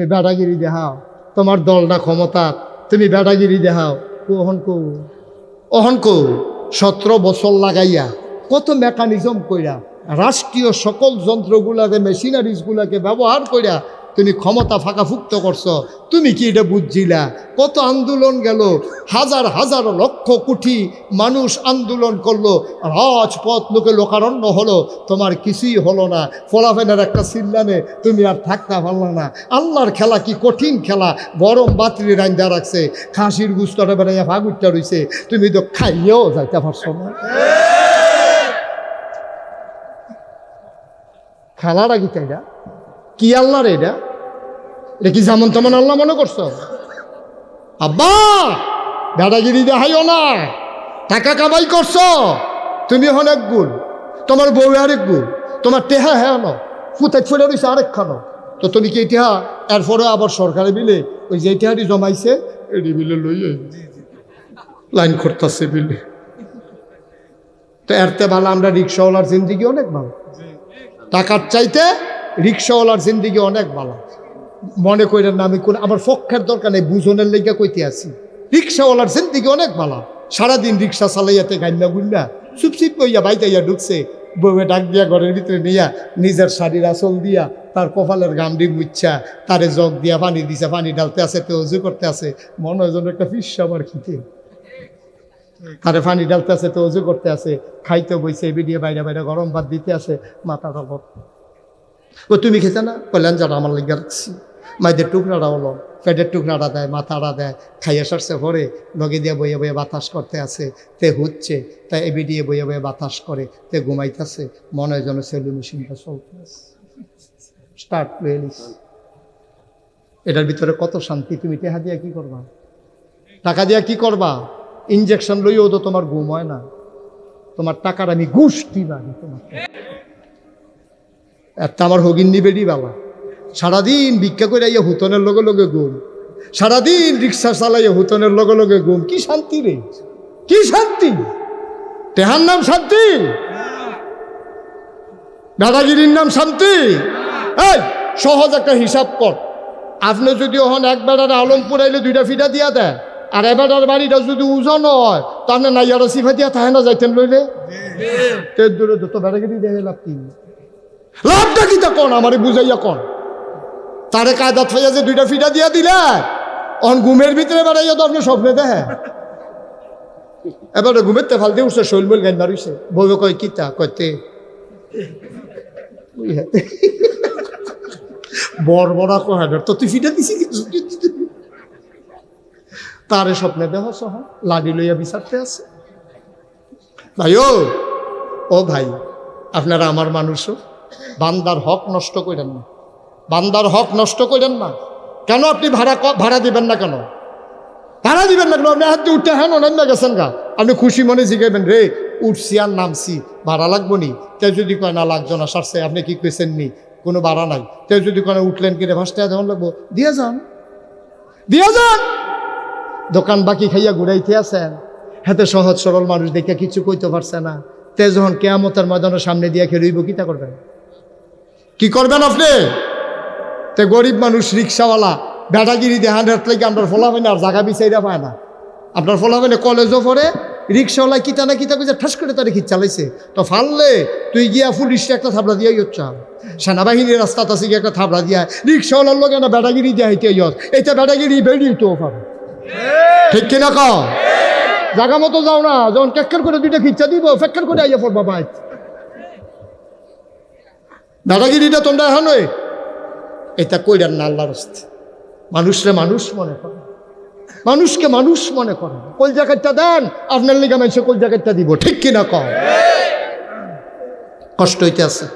তুমি বেড়াগিরি দেখাও। তোমার দলটা ক্ষমতা তুমি বেড়াগিরি দেখাও। ওহন কৌ। অহন কৌ। সতেরো বছর লাগাইয়া কত মেকানিজম কইরা রাষ্ট্রীয় সকল যন্ত্রগুলাকে মেশিনারিজগুলাকে ব্যবহার কইরা তুমি ক্ষমতা ফাঁকাফুক্ত করছ, তুমি কি এটা বুঝছিলা? কত আন্দোলন গেল, হাজার হাজার লক্ষ কোটি মানুষ আন্দোলন করল, রাজপথ লোকে লোকারণ্য হলো, তোমার কিছুই হলো না। ফলাফেনের একটা সিল্লানে তুমি আর থাকতে পারল না। আল্লাহর খেলা কি কঠিন খেলা? গরম বাতিল রান্দা রাখছে, খাসির গুস্তটা বেড়াইয়া ফাগুরটা রইছে, তুমি তো খাইয়েও যাইতে পারছ না। খেলাটা কি তাই কি আল্লাহ রে এটা? এটা কি যেমন তেমন আল্লাহ মনে করছ? আব্বা, দাদাগিরি দেখাইও না। টাকা কামাই করছ? তুমি হন এক গুণ। তোমার বউ আরেক গুণ। তোমার টেহা হ্যাঁ ন ফুটাই ফুটে রয়েছে আরেক খানো। তো তুমি কি ইতিহা এরপরে আবার সরকারে বিলে ওই যে ইতিহারি জমাইছে, এটি বিলে লই লাইন করতেছে বিলে তো এরতে ভালো আমরা রিক্সাওয়ালার জিন্দিগি অনেক ভালো। টাকার চাইতে রিক্সাওয়ালার জিন্দিগি অনেক ভালো। মনে করেন না আমি কোন আমার পক্ষের দরকার নেই, বুঝনের লেগে কইতে আছি। রিক্সাওয়ালার জিন্দিগি অনেক ভালো। সারাদিন রিক্সা চালাইয়াতে গান্না গুন্না চুপচিপ কইয়া বাইতাইয়া ঢুকছে, বউয়ে ডাক দিয়া ঘরের ভিতরে নিয়া, নিজের শাড়ির আসল দিয়া, তার কপালের গামডি মুচ্ছা তারে জগ দিয়া পানি দিছে, পানি ডালতে আছে, তো অজু করতে আছে। মনে হয় যেন একটা ফিস আমার খিতে তারে পানি ডালতে আছে, তো অজু করতে আছে। খাইতে বইছে বিডিয়ে বাইরে বাইরে গরম ভাত দিতে আছে মাথার ওপর ও তুমি খেতে না? কল্যাণ যারা আমার লেগে রাখছি মাইদের টুকরাটা হলো, পেটের টুকরাটা দেয়, মাথাটা দেয়, খাইয়া সারছে ভরে লগে দিয়ে বইয়ে বইয়ে বাতাস করতে আছে, তে হচ্ছে তাই এবি দিয়ে বইয়ে বইয়ে বাতাস করে, তে ঘুমাইতেছে, মনে হয় যেন সেলু মেশিনটা চলতে আছে স্টার্ট প্লেলিস এটার ভিতরে কত শান্তি, তুমি টেহা দিয়া কি করবা? টাকা দিয়া কি করবা? ইঞ্জেকশন লইও তো তোমার ঘুম হয় না। তোমার টাকার আমি ঘুষ দিবা তোমার একটা আমার হগিন্নি বেডি বাবা সারাদিন ভিক্ষা করে ইয়ে হুতনের লগে লগে ঘুম। সারাদিন রিক্সা চালাইয়া হুতনের লগে লগে ঘুম। কি শান্তি রে? কি শান্তি? তেহার নাম শান্তি? দাদাগিরির নাম শান্তি? এই সহজ একটা হিসাব কর। আপনি যদি হন এক বেড়ার আলমপুর আইলে দুইটা ফিটা দিয়া দেয় আর এবারের বাড়িটা যদি ওজন হয় তো আপনি নাইয়ারা সিফা দিয়া তাহে না যাইতেন লইলে? তে দূরে যত বেড়াগিরি দেখে লাভ কি? লাভটা কি তা কোন? আমারে বুঝাইয়া কোন। তারে কায়দাত ফাইয়া যে দুইটা ফিটা দিয়া দিলে, অন ঘুমের ভিতরে বেড়াইয়া তো আপনি স্বপ্নে দেখে এবারে ঘুমের তে ফাল দিয়ে উঠছে শৈলমল গান মারিছে বউবে কয় কিতা কয়তে বড় কয় তো তুই ফিটা দিছি তারে স্বপ্নে দেহ সহ। লাডি লইয়া বিচারতে আছে। ভাই ও ভাই, আপনারা আমার মানুষও। বান্দার হক নষ্ট করেন না। বান্দার হক নষ্ট করেন না। কেন আপনি ভাড়া ভাড়া দিবেন না কেন? ভাড়া দিবেন না কেন? আপনি হাত দিয়ে উঠতে হ্যাঁ অনেক গেছেন গা। আপনি খুশি মনে জিগাইবেন, রে, উঠছি আর নামছি, ভাড়া লাগবো নি? তে যদি কয়, না লাগতো না, সারছে, আপনি কি কইছেন নি? কোনো ভাড়া নাই। তে যদি কয় উঠলেন কিনে ভাসতে যেমন লাগবো। দিয়ে যান। দিয়ে যান। দোকান বাকি খাইয়া ঘুরাইতে আছেন। হাতে সহজ সরল মানুষ দেখে কিছু কইতে পারছে না। তে যখন কেয়ামতের ময়দানের সামনে দিয়ে খেলইব, কিতা করবেন? কি করবেন আপনি? তে গরিব মানুষ, রিক্সাওয়ালা বেটাগিরি দেহান হাত লাগে আপনার ফলাফেন আর জায়গা বিচাইরা পায় না। আপনার ফলাফেনে কলেজও পড়ে রিক্সাওয়ালা কিতা না কিতা কইছে ঠাস করে তারে খিচ চালাইছে তো ফাললে তুই গিয়া পুলিশে একটা থাবড়া দিয়াই হচ্ছে। সেনাবাহিনীর রাস্তাত আছে গিয়ে একটা থাবড়া দিয়া, রিক্সাওয়ালার লোক না বেটাগিরি দিয়া হইতে ইয়ত এইটা বেটাগিরি বেরিয়ে তো পারে ঠিক কিনা ক জাগা মতো যাও না, যখন কেক্কার করে দুইটা খিচ্ছা দিব, ফেক্কার করে আইয়া পড়বা বাইক। দাদাগিরিটা তোমরা এখন এটা কইরার না আল্লাহর হস্তে মানুষরে মানুষ মনে করে। মানুষকে মানুষ মনে করে। কল জ্যাকেটটা দেন আপনার লিগা মানুষে কল জ্যাকেটটা দিব। ঠিক কিনা কম কষ্ট হইতে আছে।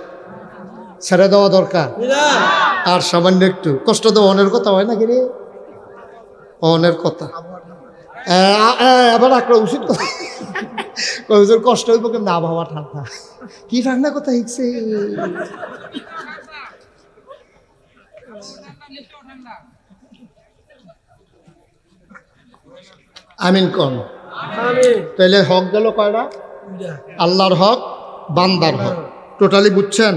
ছেড়ে দেওয়া দরকার। আর সামান্য একটু। কষ্ট দেওয়া অনের কথা হয় না কি রে? অনের কথা। এ, আ- এ, এবার একটা উচিত। কথা কই কষ্ট হইব কেমন? আবহাওয়া ঠান্ডা। কি ঠান্ডা কথা হিকছে আমিন কন। তাহলে হক গেল কয়টা? আল্লাহর হক বান্দার হক। টোটালি বুঝছেন?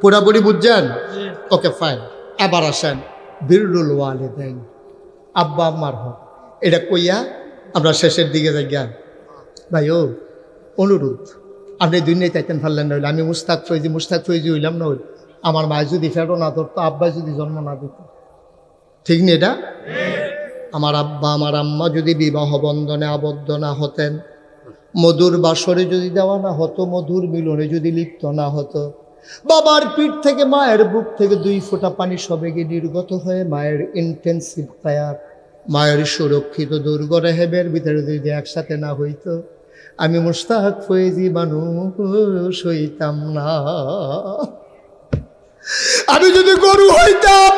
পুরাপুরি বুঝছেন? ওকে ফাইন আবার আসেন। বিরুল ওয়ালে দেন আব্বা আম্মার হক। এটা কইয়া আমরা শেষের দিকে যাই জ্ঞান ভাই, ও, অনুরোধ। আপনি দুনিয়ায় চাইতেন পারলেন না আমি মুস্তাক ফৈজি মুস্তাক ফৈজি হইলাম না হইল। আমার মায় যদি ফেরো না ধরতো, আব্বা যদি জন্ম না দিত। ঠিক নেই এটা? আমার আব্বা, আমার আম্মা যদি বিবাহ বন্ধনে আবদ্ধ না হতেন, মধুর বাসরে যদি দেওয়া না হতো, মধুর মিলনে যদি লিপ্ত না হতো, বাবার পিঠ থেকে মায়ের বুক থেকে দুই ফোঁটা পানি সবেগে নির্গত হয়ে মায়ের ইন্টেন্সিভ ফায়ার মায়ের সুরক্ষিত দুর্গ রেহেবের ভিতরে যদি একসাথে না হইতো, আমি মুস্তাক ফয়েজি মানুষ হইতাম না। আমি যদি গরু হইতাম,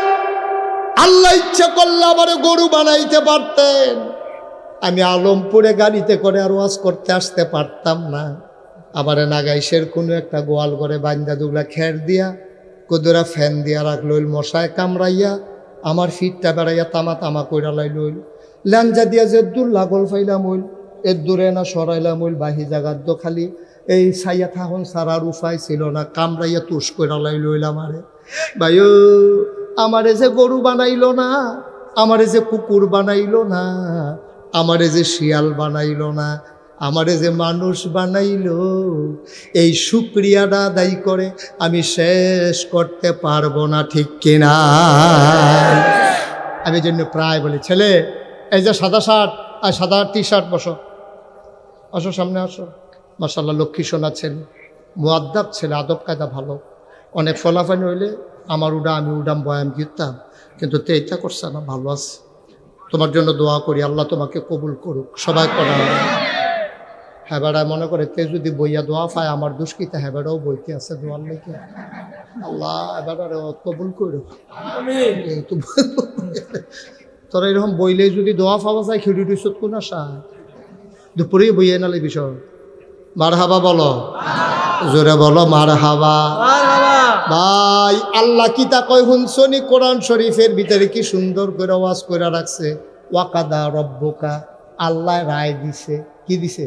আল্লাহ ইচ্ছা করলে আমার গরু বানাইতে পারতেন। আমি আলমপুরে গাড়িতে করে আর ওয়াজ করতে আসতে পারতাম না। আবার নাগাইশের কোনো একটা গোয়াল করে বান্দা দুগলা খের দিয়া, কুদুরা ফ্যান দিয়া রাখল মশায় কামড়াইয়া আমার ফিটটা বেড়াইয়া তামা তামা কইরা লাইল ল্যাঞ্জা দিয়া যে দূর লাগল ফাইলাম হইল এর দূরে না সরাইলাম হইল, বাহি জাগার দো খালি। এই সাইয়া থাকুন সারার উপায় ছিল না, কামড়াইয়া তুষ কইরা লাইল আমারে। ভাইও, আমারে যে গরু বানাইল না, আমারে যে কুকুর বানাইল না, আমারে যে শিয়াল বানাইল না আমারে যে মানুষ বানাইলো, এই শুক্রিয়াটা আদায় করে আমি শেষ করতে পারব না, ঠিক কিনা? আমি জন্য প্রায় বলি, ছেলে, এই যে সাদা শার্ট আর সাদা টি শার্ট বসো। আসো সামনে, আসো। মাসাল্লাহ লক্ষ্মী সোনা ছেলে, মুআদ্দাব ছেলে, আদব কায়দা ভালো। অনেক ফলাফানি হইলে আমার উডা আমি উডাম বয়াম গিরতাম, কিন্তু তে এটা করছে না, ভালো আছে। তোমার জন্য দোয়া করি, আল্লাহ তোমাকে কবুল করুক। সবাই করা হ্যাঁ মনে করে তে যদি বইয়া দোয়া পায় আমার দুষ্কৃতা হ্যাঁ বইতে আছে দোয়ার লেগে আল্লাহ এবার কবুল তো তোরা এরকম বইলে যদি দোয়া পাওয়া যায় খিড়ি টুসত কোন আসা দুপুরেই বইয়ে নালে বিষয় মার হাবা বলো। জোরে বলো মার হাবা ভাই আল্লাহ কি তা কয় হুনসনি কোরআন শরীফের ভিতরে কি সুন্দর করে ওয়াজ করে রাখছে। ওয়াকাদা রব্বকা আল্লাহ রায় দিছে। কি দিছে?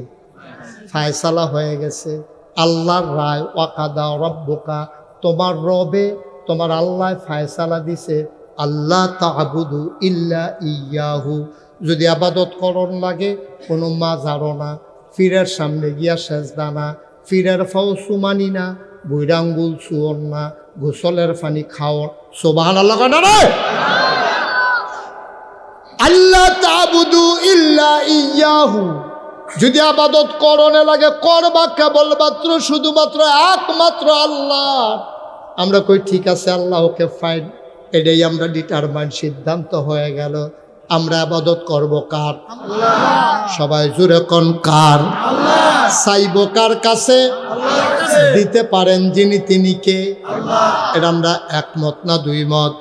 ফায়সালা হয়ে গেছে। আল্লাহর রায়, ওয়াকাদা রব্বকা, তোমার রবে তোমার আল্লাহ ফায়সালা দিছে। আল্লাহ তাবুদু ইল্লা ইয়াহু। যদি আবাদত করণ লাগে, কোনো মা জানো না। ফিরের সামনে গিয়া শেষ দানা ফিরের ফাও সুমানি না। বৈরাঙ্গুল সুয়ন না। গোসলের পানি খাওয়ার সোবাহান আল্লাহ রে? আল্লাহ তাবুদু ইল্লা ইয়াহু। যদি আবাদত করণে লাগে, করবা কেবলমাত্র, শুধুমাত্র একমাত্র আল্লাহ। আমরা কই, ঠিক আছে, আল্লাহকে ফাইন এটাই আমরা ডিটারমাইন সিদ্ধান্ত হয়ে গেল। আমরা আবাদত করব কার? সবাই জুড়ে কোন কার? চাইব কার কাছে? দিতে পারেন যিনি তিনি কে? এটা আমরা একমত না দুই মত?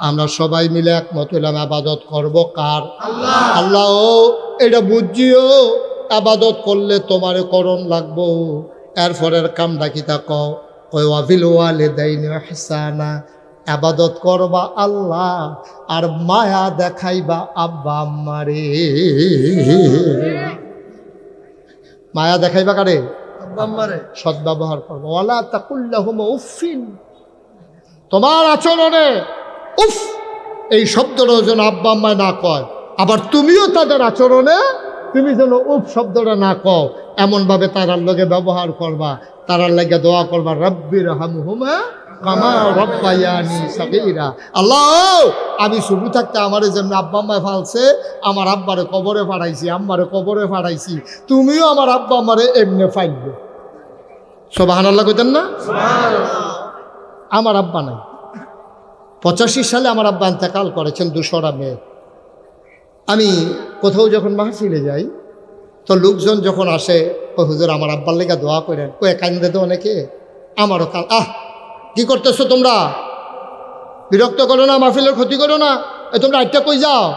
আমরা সবাই মিলে একমত হইলাম আবাদত করব কার? আল্লাহ, এটা বুঝিও। আবাদত করলে তোমারে করণ লাগবো। এরপরের কামটা কি তা কও? ওই ওয়াফিল ওয়ালে দেয়নি হেসানা আবাদত করবা আল্লাহ আর মায়া দেখাইবা আব্বা আম্মারে। মায়া দেখাইবা কারে? সদ্ব্যবহার করব। ওয়ালা তাকুল্লাহুম উফিন তোমার আচরণে উফ এই শব্দটা যেন আব্বা আম্মায় না কয়। আবার তুমিও তাদের আচরণে তুমি যেন উফ শব্দটা না কও এমনভাবে তারার লগে ব্যবহার করবা তারার লাগে দোয়া করবা রব্বির হামহুমা কামা রব্বায়ানি সাগীরা। আল্লাহ আমি শুরু থাকতে আমারে যেমন আব্বা আম্মায় ফালছে আমার আব্বারে কবরে ফাড়াইছি আম্মারে কবরে ফাড়াইছি তুমিও আমার আব্বা আমারে এমনি ফাইলবে। সোবাহান আল্লাহ কইতেন না? আমার আব্বা নাই। পঁচাশি সালে আমার আব্বা ইন্তেকাল করেছেন দুশোরা মেয়ে আমি কোথাও যখন মাহফিলে যাই, তো লোকজন যখন আসে, ও হুজুর, আমার আব্বার লেগে দোয়া করেন। ও কান্দে তো অনেকে? আমারও কাল আহ, কি করতেছো তোমরা? বিরক্ত করো না, মাহফিলের ক্ষতি করো না। এ, তোমরা আটটা কই যাও?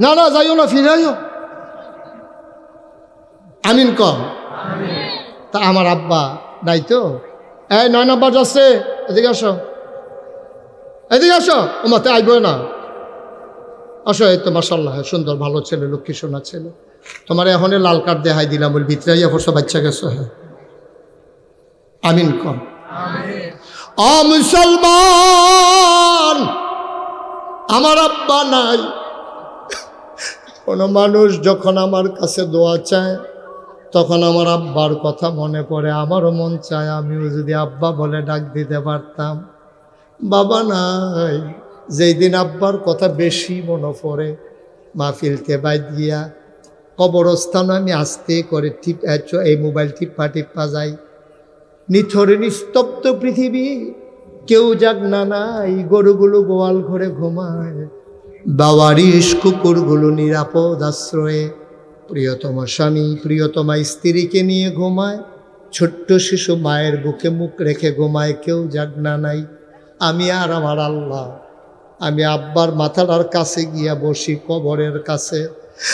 না না, যাইও না, ফিরে ফিরাইও আমিন কম। তা আমার আব্বা নাই তো? এই নয় নম্বর যাচ্ছে। এদিকে আসো। এদিকে আসো? ও, মাথায় আইব না। এই তো মাসাল্লাহ সুন্দর ভালো ছেলে লক্ষ্মী সোনা ছেলে। তোমার এখন লাল কার্ড দেখাই দিলাম বল ভিতরে পড়ছো বাচ্চা গেছো হ্যাঁ। আমিন কম। অ মুসলমান আমার আব্বা নাই। কোনো মানুষ যখন আমার কাছে দোয়া চায় তখন আমার আব্বার কথা মনে পড়ে আমারও মন চায় আমিও যদি আব্বা বলে ডাক দিতে পারতাম। বাবা নাই। যেই দিন আব্বার কথা বেশি মনে পড়ে মাহফিলতে বাইদ গিয়া কবরস্থান আমি আস্তে করে চ- এই মোবাইল টিপ্পা টিপ্পা যাই। নিথরে নিস্তব্ধ পৃথিবী, কেউ যাক না নাই, গরুগুলো গোয়াল ঘরে ঘুমায়। বাওয়ারিশ কুকুরগুলো নিরাপদ আশ্রয়ে, প্রিয়তম স্বামী প্রিয়তমা স্ত্রীকে নিয়ে ঘুমায়। ছোট্ট শিশু মায়ের বুকে মুখ রেখে ঘুমায়, কেউ যাক না নাই, আমি আর আমার আল্লাহ আমি আব্বার মাথাটার কাছে গিয়া বসি কবরের কাছে।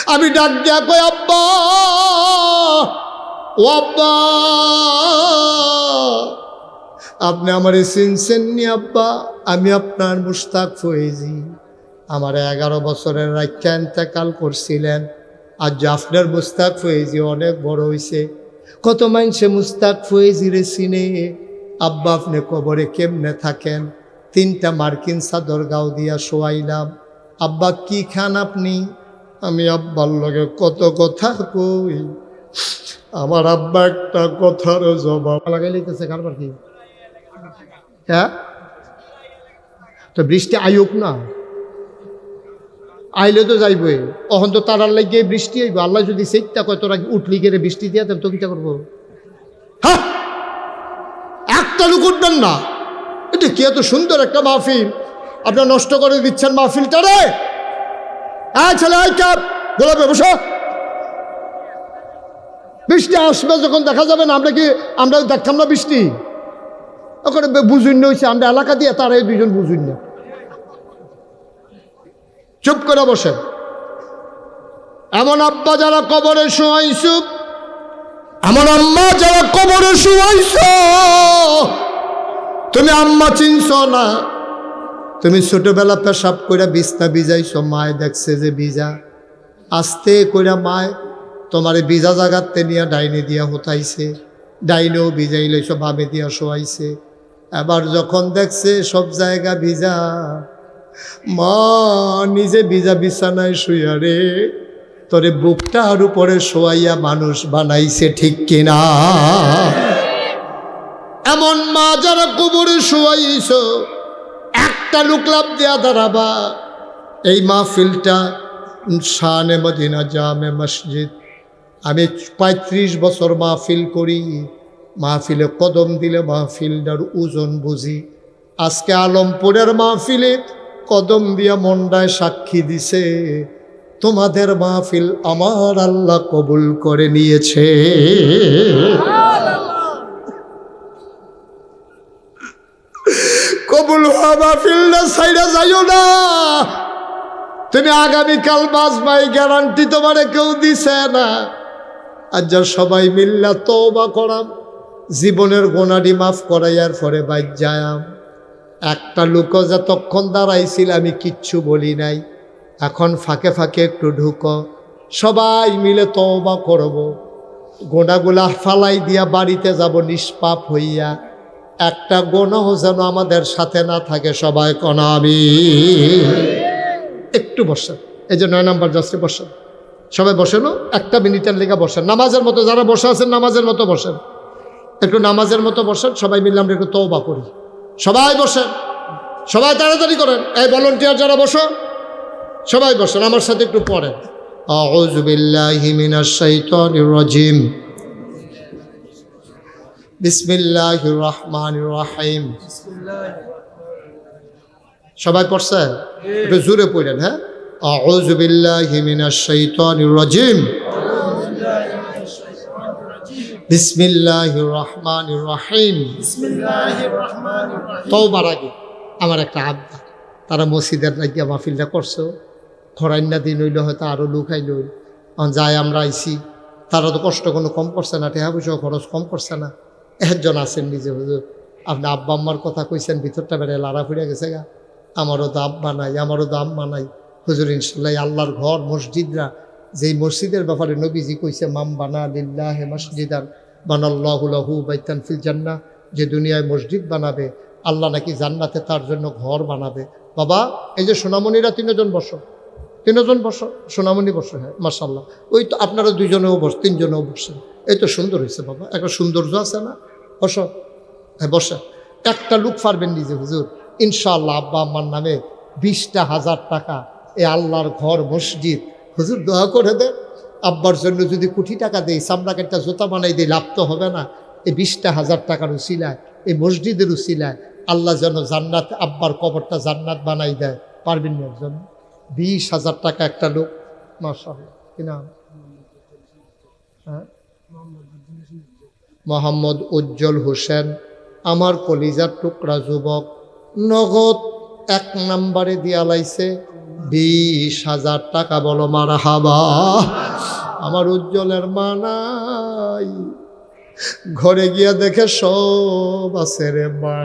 আমি ডাক দিয়া কই আব্বা! ও আব্বা! আপনি আমার চিনছেন নি আব্বা? আমি আপনার মুস্তাক ফয়েজি। আমার এগারো বছরের রাখা ইন্তেকাল করছিলেন। আর জাফরের মুস্তাক ফয়েজি অনেক বড় হয়েছে কত মানুষে মুস্তাক ফয়েজিরে চিনে? আব্বা, আপনি কবরে কেমনে থাকেন? তিনটা মার্কিন চাদর গাও দিয়া শোয়াইলাম। আব্বা কি খান আপনি? আমি আব্বার লগে কত কথা কই? আমার আব্বা একটা কথার জবাব লাগাই লিখতেছে কারবার কি? হ্যাঁ? তো বৃষ্টি আইক না? আইলে তো যাইবই। অহন তো তারার লাগিয়ে বৃষ্টি আইব আল্লাহ যদি সেইটা কয় তোরা উঠলি গেলে বৃষ্টি দিয়ে? তো কিটা করব? হ্যাঁ? একটা লোক উঠবেন না। এটা কি এত সুন্দর একটা মাহফিল? আপনার নষ্ট করে দিচ্ছেন মাহফিলটা রে। হ্যাঁ ছেলে কাপ। গোলাপে বসো। বৃষ্টি আসবে যখন দেখা যাবে না, আমরা কি, আমরা দেখতাম না বৃষ্টি? ওখানে বুঝুন হয়েছে আমরা এলাকা দিয়ে তারা এই দুজন বুঝুন না। চুপ করে বসে। এমন আব্বা যারা কবরে শোয়াইছু, এমন আম্মা যারা কবরে শোয়াইছ তুমি আম্মা চিনছ না? তুমি ছোটবেলা পেশাব করে বিছনা বিজাইছ মায় দেখছে যে বিজা আস্তে কইরা মায়, তোমার বিজা জাগাতে নিয়ে ডাইনে দিয়া হতাইছে। ডাইনেও ভিজাই লইছ বামে দিয়া শোয়াইছে। এবার যখন দেখছে সব জায়গা ভিজা, মা, নিজে ভিজা বিছানায় শুইয়া রে, তোরে বুকটার উপরে শোয়াইয়া মানুষ বানাইছে ঠিক কিনা? এমন মা যারা কবরে শোয়াইছ, একটা লোক লাভ দেয়া দাঁড়াবা। এই মাহফিলটা শানে মদিনা জামে মসজিদ। আমি পঁয়ত্রিশ বছর মাহফিল করি, মাহফিলে কদম দিলে মাহফিলটার ওজন বুঝি। আজকে আলমপুরের মাহফিলে কদম দিয়া মন্ডায় সাক্ষী দিছে, তোমাদের মাহফিল আমার আল্লাহ কবুল করে নিয়েছে। কবুল হওয়া মাহফিলটা সাইডা যাইও না। তুমি আগামীকাল বাঁচবাই গ্যারান্টি তোমারে কেউ দিছে না। আর যা সবাই মিল্লা তওবা করাম, জীবনের গোনাডি মাফ করাইয়ার পরে বাইর যায়াম। একটা লোক যতক্ষণ দাঁড়াইছিল আমি কিচ্ছু বলি নাই। এখন ফাঁকে ফাঁকে একটু ঢুকো, সবাই মিলে তওবা করব। গোনাগুলা ফালাই দিয়া বাড়িতে যাব, নিষ্পাপ হইয়া। একটা গোনাও যেন আমাদের সাথে না থাকে, সবাই কনাবি একটু বসেন, এই যে নয় নাম্বার যাত্রী বসেন। সবাই বসেন একটা মিনিটের লেগে বসেন। নামাজের মতো, যারা বসে আছেন, নামাজের মতো বসেন। একটু নামাজের মতো বসেন, সবাই মিলে আমরা একটু তৌবা করি। সবাই বসেন, সবাই তাড়াতাড়ি করেন। এই ভলন্টিয়ার যারা বসো, সবাই বসেন, আমার সাথে একটু পড়েন। আউযু বিল্লাহি মিনাশ শাইতানির রাজিম। بسم الله الرحمن الرحيم সবাই পড়ছেন একটু জোরে পড়েন হ্যাঁ أعوذ بالله من الشيطان الرجيم بسم الله الرحمن الرحيم তওবার আগে আমার একটা আব্বা তারা মসজিদের লাগিয়া মাহফিলটা করছো খরাইন্না দিন হইলে হয়তো আরও লুকাই লইল যায় আমরা আইছি তারা তো কষ্ট কোনো কম করছে না টেহা পয়সা খরচ কম করছে না একজন আছেন নিজে, হুজুর। আপনি আব্বা আম্মার কথা কইছেন, ভিতরটা বেড়ে লাড়া ফুড়ে গেছে গা। আমারও তো আব্বা নাই, আমারও তো আম্মা নাই। হুজুর, ইনশাল্লাহ আল্লাহর ঘর, মসজিদরা, যেই মসজিদের ব্যাপারে নবীজি কইছে মাম বানা লিল্লাহে মসজিদান বানাল্লাহুলাহু বাইতান ফিল জান্না যে দুনিয়ায় মসজিদ বানাবে, আল্লাহ নাকি জান্নাতে তার জন্য ঘর বানাবে। বাবা, এই যে সোনামণিরা তিনজন বসো। তিনজন বসো, সোনামণি বসো হ্যাঁ মার্শাল্লাহ ওই তো আপনারা দুইজনেও বস, তিনজনেও বসেন এই তো সুন্দর হয়েছে বাবা, একটা সৌন্দর্য আছে না? বসো। হ্যাঁ বসে। একটা লুক পারবেন নিজে, হুজুর। ইনশাআল্লাহ আব্বা আম্মার নামে বিশটা হাজার টাকা এ আল্লাহর ঘর, মসজিদ। হুজুর, দোয়া করে দেন আব্বার জন্য যদি কোটি টাকা দেই সামনাকে একটা জুতা বানাই দিই, লাভ তো হবে না। এই বিশটা হাজার টাকার উসিলায়, এই মসজিদের উসিলায় আল্লাহ যেন জান্নাত, আব্বার কবরটা জান্নাত বানাই দেয়। পারবেন না একজন? বিশ হাজার টাকা একটা লোক মাসাল কি নাম? হ্যাঁ? মোহাম্মদ উজ্জ্বল হোসেন, আমার কলিজার টুকরা যুবক, নগদ এক নাম্বারে দিয়া লাইছে, বিশ হাজার টাকা বলো মার হাবা আমার উজ্জ্বলের মানাই ঘরে গিয়া দেখে সব আছে রে মা!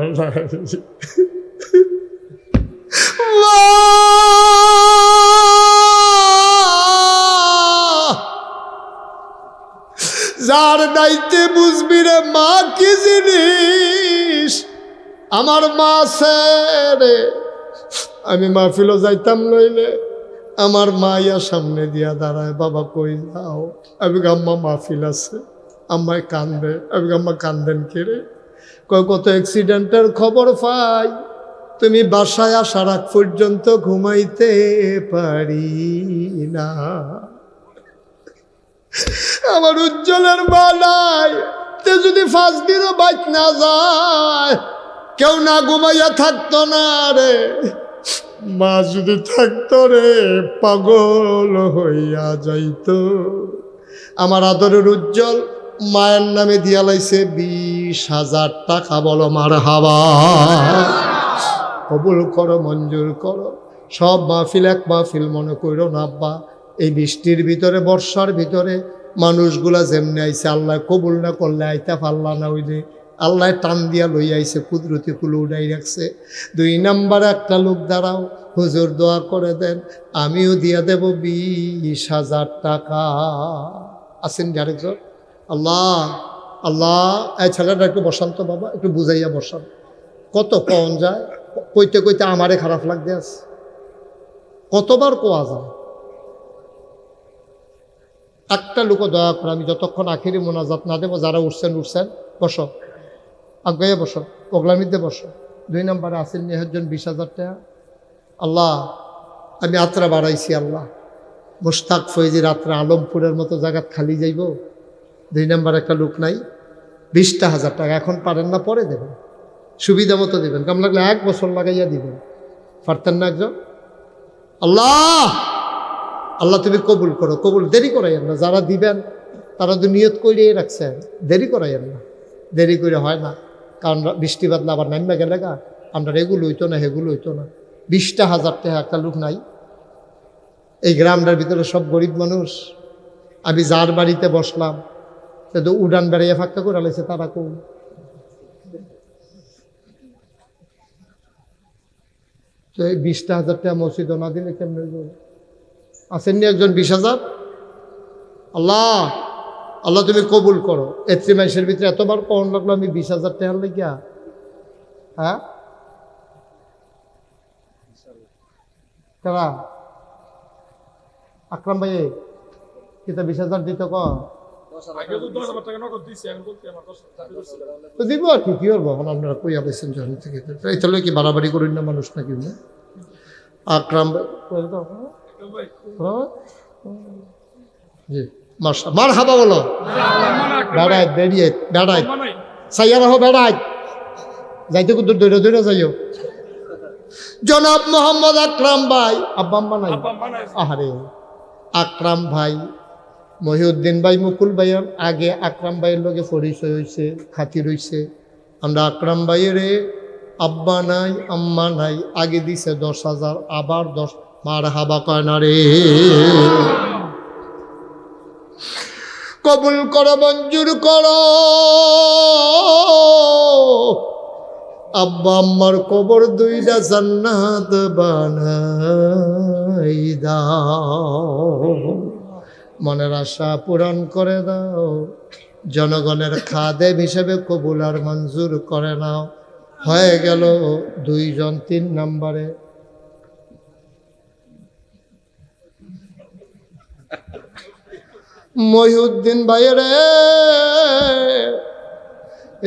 যার দায়িত্বে বুঝবি রে মা কি জিনিস? আমার মা রে। আমি মাহফিলও যাইতাম লইলে আমার মা ইয়া সামনে দিয়া দাঁড়ায়, বাবা কই যাও? আমি আম্মা মাহফিল আছে। আম্মায় কান্দে। আমি আম্মা কান্দেন কেড়ে কয়, কত অ্যাক্সিডেন্টের খবর পাই। তুমি বাসায় আসার আগ পর্যন্ত ঘুমাইতে পারি না। আমার উজ্জ্বলের বালাই তে যদি ফাঁস দিনও বাইক না যায়, কেউ না ঘুমাইয়া থাকতো না রে। মা যদি থাকতো রে, পাগল হইয়া যাইত। আমার আদরের উজ্জ্বল মায়ের নামে দিয়া লাইছে, বিশ হাজার টাকা বলো মার হাওয়া কবুল করো, মঞ্জুর করো, সব মাহফিল এক মাহফিল মনে করো না, আব্বা। এই বৃষ্টির ভিতরে, বর্ষার ভিতরে মানুষগুলা যেমনি আইছে, আল্লাহ কবুল না করলে আইতা পাল্লা না হইলে আল্লাহ টান দিয়া লই আইছে, কুদরতি কুলো উড়াই রাখছে। দুই নাম্বার একটা লোক, দাঁড়াও, হুজুর দোয়া করে দেন, আমিও দিয়া দেব বিশ হাজার টাকা। আছেন আরেকজন? আল্লাহ আল্লাহ, এই ছেলেটা একটু বসান্ত বাবা, একটু বুঝাইয়া বসান। কত কন যায়? কইতে কইতে আমারে খারাপ লাগতে আছে। কতবার কোয়া যায়? একটা লোক দয়া করে আমি যতক্ষণ আখিরি মোনাজাত না দেবো, যারা উঠছেন উঠছেন, বসো। আগে বসো, ওগলামিতে বসো। দুই নম্বরে আসিল নিহজন বিশ হাজার টাকা। আল্লাহ, আমি আত্রা বাড়াইছি, আল্লাহ। মোস্তাক ফৈজি রাত্রে আলমপুরের মতো জায়গাত খালি যাইব। দুই নম্বর একটা লোক নাই, বিশটা হাজার টাকা। এখন পারেন না, পরে দেবেন। সুবিধা মতো দেবেন। কেমন লাগলে এক বছর লাগাইয়া দিবেন। পারতেন না একজন? আল্লাহ! আল্লাহ তুমি কবুল করো, কবুল দেরি করাইয়েন না। যারা দিবেন, তারা তো নিয়ত করিয়ে রাখছেন। দেরি করাইয়েন না। দেরি করে হয় না। কারণ বৃষ্টি বাদলা আবার নামবে গেলে গা, আমরা এগুলো হইতো না হেগুলো হইতো না। বিশটা হাজার টাকা একটা লোক নাই। এই গ্রামটার ভিতরে সব গরিব মানুষ। আমি যার বাড়িতে বসলাম, সে তো উড়ান বেড়াইয়া ফাঁকা করে আলাইছে তারা কোন তো এই বিশটা হাজার টাকা মসজিদ না দিলে কেমন আসেননি একজন বিশ হাজার? আল্লাহ আল্লাহ তুমি কবুল করো। এত্রি মাসের ভিতরে এতবার কখন লাগল আমি বিশ হাজার টাকার লেগিয়া। হ্যাঁ? কারা আকরাম ভাই কিতা বিশ হাজার দিত ক তো দশ হাজার টাকা নগদ দিছি এখন বলতে আমার দশ হাজার টাকা দিছি। তো দিব আর কি কি করব? এখন আপনারা কই আবেছেন যখন থেকে। তাহলে কি বাড়াবাড়ি করেন না মানুষ নাকি না আকরাম জি। মার্শা মার হাবা বলো। বেড়ায় বেরিয়ে বেড়ায়। মানাই। সাইয়া রাহো বেড়ায়। যাইতে কুদুর দৈরা দৈরা যাইও। জনাব মোহাম্মদ আকরাম ভাই। আব্বা আম্মা নাই? আহারে। আকরাম ভাই মহিউদ্দিন ভাই মুকুল ভাইয়ের আগে আকরাম ভাইয়ের লগে পরিচয় হয়েছে খাতির হয়েছে আমরা আকরাম ভাইয়ের আব্বা নাই আম্মা নাই আগে দিছে দশ হাজার আবার দশ মার হাবা কয় না রে কবুল করো, মঞ্জুর করো। আব্বা আম্মার কবর দুইটা জান্নাত বানাই দাও মনের আশা পূরণ করে দাও। জনগণের খাদেম হিসেবে কবুল আর মঞ্জুর করে নাও। হয়ে গেল দুইজন তিন নম্বরে। মহিউদ্দিন ভাইয়ের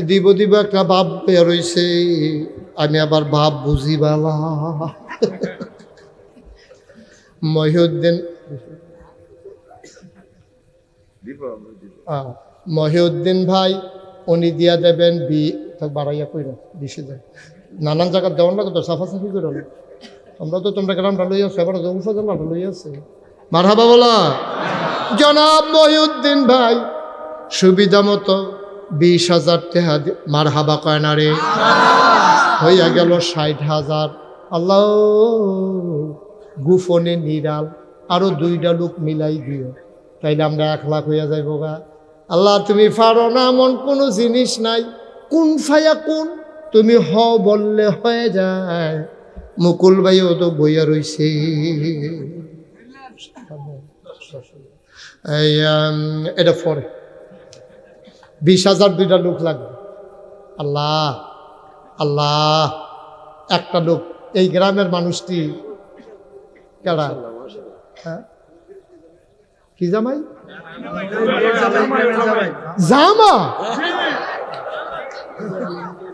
দিব দিব একটা বাপ রইছে আমি আবার বাপ বুঝি বালা মহিউদ্দিন মহিউদ্দিন ভাই উনি দিয়া দেবেন বি তাক বাড়াইয়া কইরা বিশে যায় নানান জায়গার দেওয়ান লাগে তো সাফাসাফি করে। আমরা তো তোমরা গ্রামটা লইয়া আছো এবার উপজেলাটা লইয়া আছে। মারহাবা বলা। জনাব মহিউদ্দিন ভাই, সুবিধা মতো বিশ হাজার টাকা মার হাবা কয় না রে? হইয়া গেল ষাট হাজার। আল্লাহ গুফনে নিরাল। আরও দুইটা লোক মিলাই দিও। তাইলে আমরা এক লাখ হইয়া যাইব গা। আল্লাহ, তুমি পারো না, এমন কোনো জিনিস নাই। কোন ফায়া কোন? তুমি হ বললে হয়ে যায়। মুকুল ভাইও তো বইয়া রইছে। এটা পরে। বিশ হাজার দুইটা লোক লাগবে। আল্লাহ আল্লাহ, একটা লোক। এই গ্রামের মানুষটি কেডা? হ্যাঁ? কি জামাই? জামা?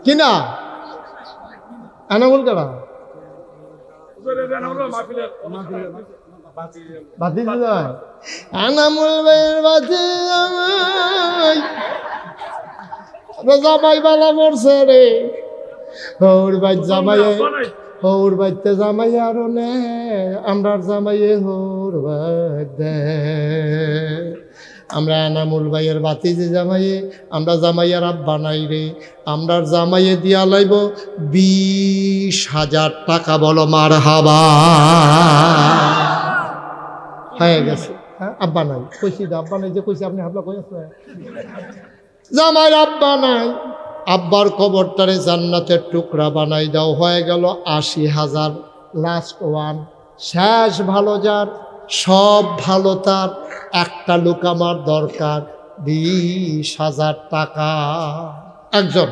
কিনা এনামুল কেডা? যায় আনামুল ভাইয়ের আমরা ভাইয়ের বাতি যে জামাইয়ে, আমরা জামাইয়ার আব্বা নাই রে। আমরার জামাইয়ে দিয়া লাইব বিশ হাজার টাকা বলো মার হাবা হয়ে গেছে। হ্যাঁ আব্বা নাই। কইছি আব্বা নাই যে কইছি, আপনি হাবলা কই জামাইর আব্বা নাই। আব্বার কবরটারে জান্নাতের টুকরা বানাই দাও। হয়ে গেল আশি হাজার। লাস্ট ওয়ান শেষ ভালো যার। সব ভালো তার। একটা লোক আমার দরকার। বিশ হাজার টাকা। একজন।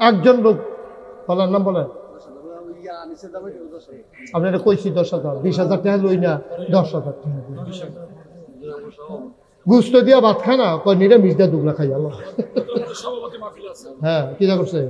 একজন লোক। বলার নাম বলেন। আপনারা কইছি দশ হাজার বিশ হাজার টাকা লই না দশ হাজার টাকা গুস্ত দিয়া ভাত খায় না কয় নিরামিষ দিয়া দুগলা খাই আছে। হ্যাঁ কি করছে?